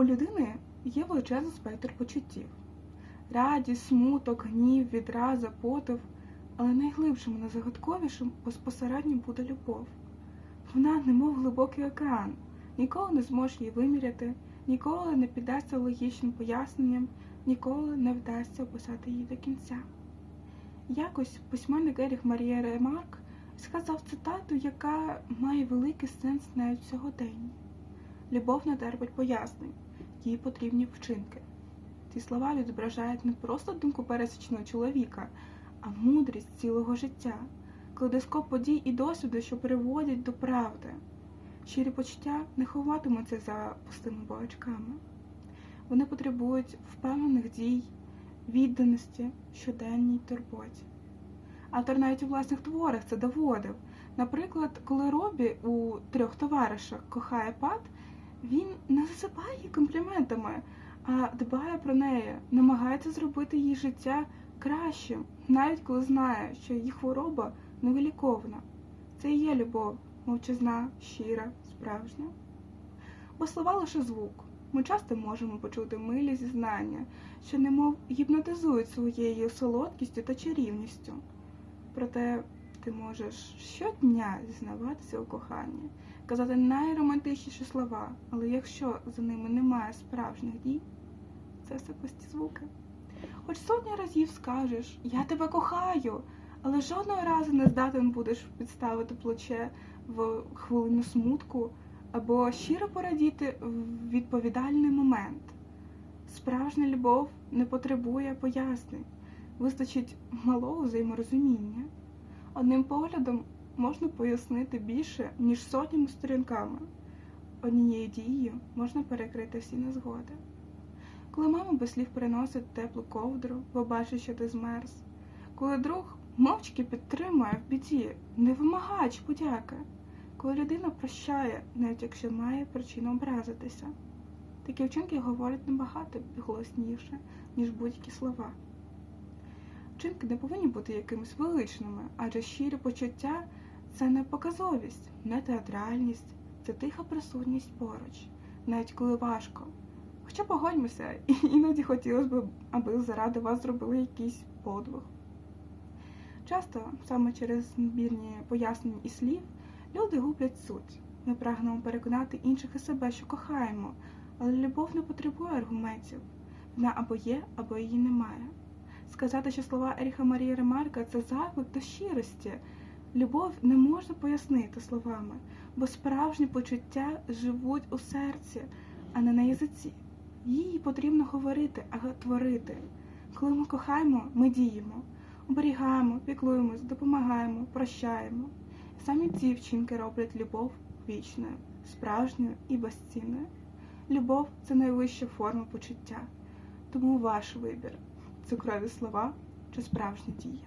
У людини є величезний спектр почуттів: радість, смуток, гнів, відраза, потив, але найглибшим і найзагадковішим безпосередньо буде любов. Вона, немов глибокий океан, ніколи не зможеш її виміряти, ніколи не піддасться логічним поясненням, ніколи не вдасться описати її до кінця. Якось письменник Еріх Марія Ремарк сказав цитату, яка має великий сенс навіть в сьогоденні. Любов не терпить пояснень, їй потрібні вчинки. Ці слова відображають не просто думку пересічного чоловіка, а мудрість цілого життя, кладескоп подій і досвіду, що приводять до правди. Щирі почуття не ховатимуться за пустими балачками. Вони потребують впевнених дій, відданості, щоденній турботі. Автор навіть у власних творах це доводив. Наприклад, коли Робі у трьох товаришах кохає пат, він не засипає її компліментами, а дбає про неї, намагається зробити її життя кращим, навіть коли знає, що її хвороба невиліковна. Це і є любов, мовчазна, щира, справжня. Бо слова лише звук. Ми часто можемо почути милі зізнання, що немов гіпнотизують своєю солодкістю та чарівністю. Проте ти можеш щодня зізнаватися у коханні, казати найромантичніші слова, але якщо за ними немає справжніх дій, це все пусті звуки. Хоч сотні разів скажеш Я тебе кохаю, але жодного разу не здатен будеш підставити плече в хвилину смутку або щиро порадіти в відповідальний момент. Справжня любов не потребує пояснень, вистачить малого взаєморозуміння. Одним поглядом можна пояснити більше, ніж сотнями сторінками. Однією дією можна перекрити всі незгоди. Коли мама без слів приносить теплу ковдру, бо бачить, що ти змерз, коли друг мовчки підтримує в біді, не вимагаючи подяки, коли людина прощає, навіть якщо має причину образитися. Такі вчинки говорять набагато голосніше, ніж будь-які слова. Вчинки не повинні бути якимись величними, адже щирі почуття це не показовість, не театральність, це тиха присутність поруч, навіть коли важко. Хоча погодьмося, іноді хотілося б, аби заради вас зробили якийсь подвиг. Часто саме через надмірні пояснення і слів люди гублять суть. Ми прагнемо переконати інших і себе, що кохаємо, але любов не потребує аргументів. Вона або є, або її немає. Сказати, що слова Еріха Марії Ремарка це заклик до щирості. Любов не можна пояснити словами, бо справжні почуття живуть у серці, а не на язиці. Її потрібно говорити, а творити. Коли ми кохаємо, ми діємо, оберігаємо, піклуємось, допомагаємо, прощаємо. Самі ці вчинки роблять любов вічною, справжньою і безцінною. Любов це найвища форма почуття. Тому ваш вибір цукрові слова чи справжні дії.